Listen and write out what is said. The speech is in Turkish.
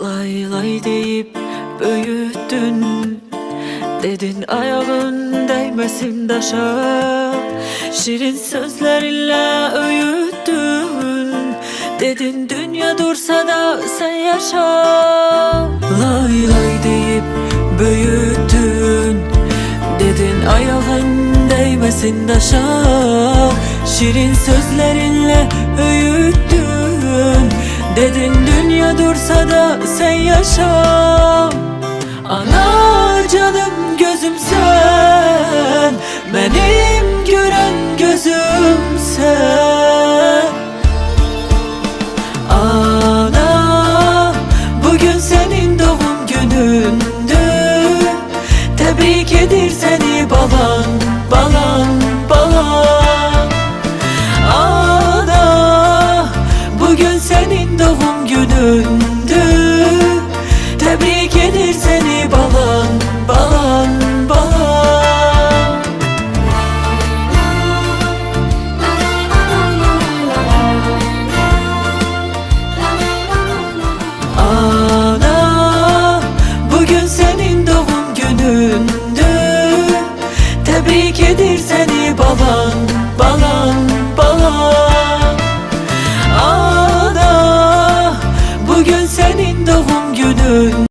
Lay lay deyip büyüttün. Dedin ayağın değmesin daşa Şirin sözlerle öğüttün. Dedin dünya dursa da sen yaşa. Lay lay deyip büyüttün. Dedin ayağın değmesin daşa Şirin sözlerinle dünya dursa da sen yaşa. Ana canım gözüm sen Benim gören gözüm sen. Ana bugün senin doğum günündü Tebrik edir seni baban balan doğum günündü Tebrik edir seni balan balan balan. Ana bugün senin doğum günündü Tebrik edir seni balan balan.